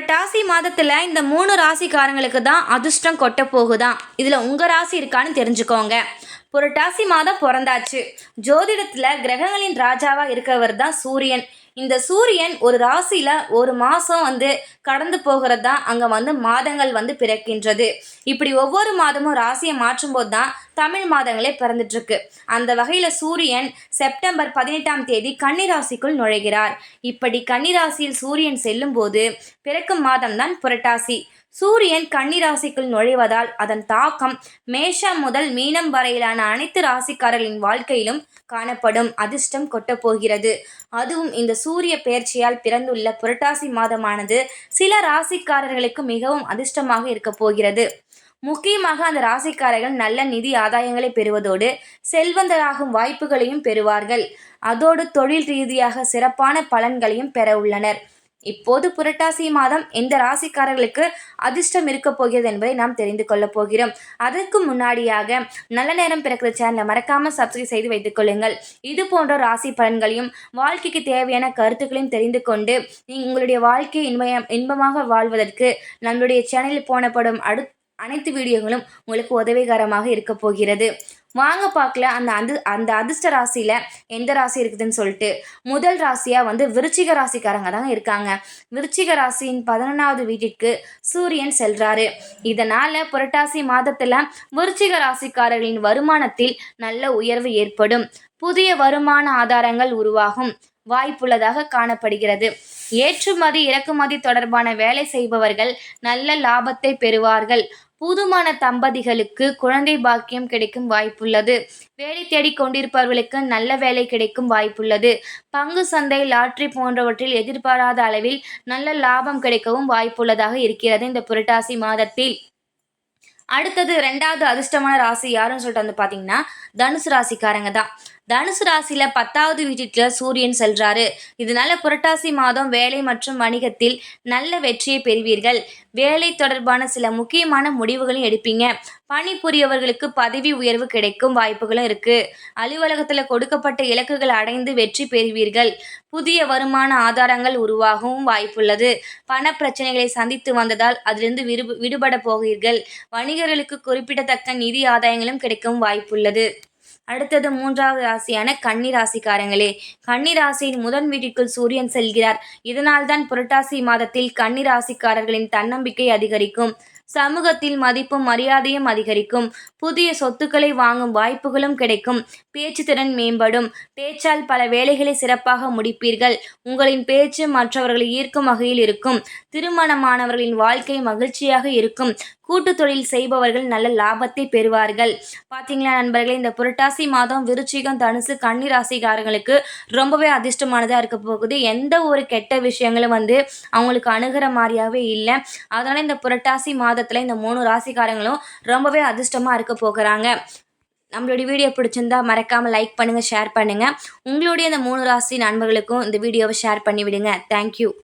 புரட்டாசி மாதத்தில் இந்த மூணு ராசிக்காரங்களுக்கு தான் அதிர்ஷ்டம் கொட்ட போகுதான் இதில் உங்கள் ராசி இருக்கான்னு தெரிஞ்சுக்கோங்க. புரட்டாசி மாதம் பிறந்தாச்சு. ஜோதிடத்தில் கிரகங்களின் ராஜாவாக இருக்கவர் தான் சூரியன். இந்த சூரியன் ஒரு ராசியில் ஒரு மாதம் வந்து கடந்து போகிறது தான் அங்கே வந்து மாதங்கள் வந்து பிறக்கின்றது. இப்படி ஒவ்வொரு மாதமும் ராசியை மாற்றும் போது தான் தமிழ் மாதங்களே பிறந்துட்டுருக்கு. அந்த வகையில் சூரியன் செப்டம்பர் பதினெட்டாம் தேதி கன்னிராசிக்குள் நுழைகிறார். இப்படி கன்னிராசியில் சூரியன் செல்லும்போது பிறக்கும் மாதம் தான் புரட்டாசி. சூரியன் கன்னிராசிக்குள் நுழைவதால் அதன் தாக்கம் மேஷம் முதல் மீனம் வரையிலான அனைத்து ராசிக்காரர்களின் வாழ்க்கையிலும் காணப்படும் அதிர்ஷ்டம் கொட்டப்போகிறது. அதுவும் இந்த சூரிய பெயர்ச்சியால் பிறந்துள்ள புரட்டாசி மாதமானது சில ராசிக்காரர்களுக்கு மிகவும் அதிர்ஷ்டமாக இருக்க போகிறது. முக்கியமாக அந்த ராசிக்காரர்கள் நல்ல நிதி ஆதாயங்களை பெறுவதோடு செல்வந்தராகும் வாய்ப்புகளையும் பெறுவார்கள். அதோடு தொழில் ரீதியாக சிறப்பான பலன்களையும் பெற உள்ளனர். இப்போது புரட்டாசி மாதம் எந்த ராசிக்காரர்களுக்கு அதிர்ஷ்டம் இருக்க போகிறது என்பதை நாம் தெரிந்து கொள்ளப் போகிறோம். அதற்கு முன்னாடியாக நல்ல நேரம் பிறக்கிற சேனலை மறக்காமல் சப்ஸ்கிரைப் செய்து வைத்துக் கொள்ளுங்கள். இது போன்ற ராசி பலன்களையும் வாழ்க்கைக்கு தேவையான கருத்துக்களையும் தெரிந்து கொண்டு உங்களுடைய வாழ்க்கையை இன்ப இன்பமாக வாழ்வதற்கு நம்மளுடைய சேனலில் போனப்படும் அடுத்த அனைத்து வீடியோகளும் உங்களுக்கு உதவிகரமாக இருக்க போகிறது. வாங்க பார்க்கல அந்த அந்த அந்த அதிர்ஷ்ட ராசியில் எந்த ராசி இருக்குதுன்னு சொல்லிட்டு முதல் ராசியாக வந்து விருச்சிக ராசிக்காரங்க தாங்க இருக்காங்க. விருச்சிக ராசியின் பதினொன்றாவது வீட்டிற்கு சூரியன் செல்றாரு. இதனால் புரட்டாசி மாதத்தில் விருச்சிக ராசிக்காரர்களின் வருமானத்தில் நல்ல உயர்வு ஏற்படும். புதிய வருமான ஆதாரங்கள் உருவாகும். வாய்ப்புள்ளதாக காணப்படுகிறது. ஏற்றுமதி இறக்குமதி தொடர்பான வேலை செய்பவர்கள் நல்ல லாபத்தை பெறுவார்கள். புதுமான தம்பதிகளுக்கு குழந்தை பாக்கியம் கிடைக்கும் வாய்ப்புள்ளது. வேலை தேடிக் கொண்டிருப்பவர்களுக்கு நல்ல வேலை கிடைக்கும் வாய்ப்புள்ளது. பங்கு சந்தை லாட்ரி போன்றவற்றில் எதிர்பாராத அளவில் நல்ல லாபம் கிடைக்கவும் வாய்ப்புள்ளதாக இருக்கிறது இந்த புரட்டாசி மாதத்தில். அடுத்தது ரெண்டாவது அதிர்ஷ்டமான ராசி யாருன்னு சொல்லிட்டு வந்து பார்த்தீங்கன்னா தனுசு ராசிக்காரங்க தான். தனுசு ராசியில் பத்தாவது வீட்டில் சூரியன் செல்றாரு. இதனால புரட்டாசி மாதம் வேலை மற்றும் வணிகத்தில் நல்ல வெற்றியை பெறுவீர்கள். வேலை தொடர்பான சில முக்கியமான முடிவுகளையும் எடுப்பீங்க. பணிபுரியவர்களுக்கு பதவி உயர்வு கிடைக்கும் வாய்ப்புகளும் இருக்கு. அலுவலகத்தில் கொடுக்கப்பட்ட இலக்குகள் அடைந்து வெற்றி பெறுவீர்கள். புதிய வருமான ஆதாரங்கள் உருவாகவும் வாய்ப்புள்ளது. பண பிரச்சனைகளை சந்தித்து வந்ததால் அதிலிருந்து விடு விடுபட போகிறீர்கள். வணிக ஊழியர்களுக்கு குறிப்பிடத்தக்க நிதி ஆதாயங்களும் கிடைக்கும் வாய்ப்புள்ளது. அடுத்தது மூன்றாவது ராசியான கன்னி ராசிக்காரங்களே கன்னி ராசியின் முதன் வீட்டிற்குள் சூரியன் செல்கிறார். இதனால்தான் புரட்டாசி மாதத்தில் கன்னி ராசிக்காரர்களின் தன்னம்பிக்கை அதிகரிக்கும். சமூகத்தில் மதிப்பும் மரியாதையும் அதிகரிக்கும். புதிய சொத்துக்களை வாங்கும் வாய்ப்புகளும் கிடைக்கும். பேச்சு திறன் மேம்படும். பேச்சால் பல வேலைகளை சிறப்பாக முடிப்பீர்கள். உங்களின் பேச்சு மற்றவர்களை ஈர்க்கும் வகையில் இருக்கும். திருமணமானவர்களின் வாழ்க்கை மகிழ்ச்சியாக இருக்கும். கூட்டு தொழில் செய்பவர்கள் நல்ல லாபத்தை பெறுவார்கள். பார்த்தீங்களா நண்பர்களே இந்த புரட்டாசி மாதம் விருச்சிகம் தனுசு கன்னி ராசிக்காரங்களுக்கு ரொம்பவே அதிர்ஷ்டமானதாக இருக்க போகுது. எந்த ஒரு கெட்ட விஷயங்களும் வந்து அவங்களுக்கு அணுகிற மாதிரியாகவே இல்லை. அதனால் இந்த புரட்டாசி மாதம் மாதத்தில் இந்த மூணு ராசிக்காரங்களும் ரொம்பவே அதிர்ஷ்டமாக இருக்க போகிறாங்க. நம்மளுடைய வீடியோ பிடிச்சிருந்தா மறக்காமல் லைக் பண்ணுங்கள் ஷேர் பண்ணுங்கள் உங்களுடைய இந்த மூணு ராசி நண்பர்களுக்கும் இந்த வீடியோவை ஷேர் பண்ணி விடுங்க தேங்க்யூ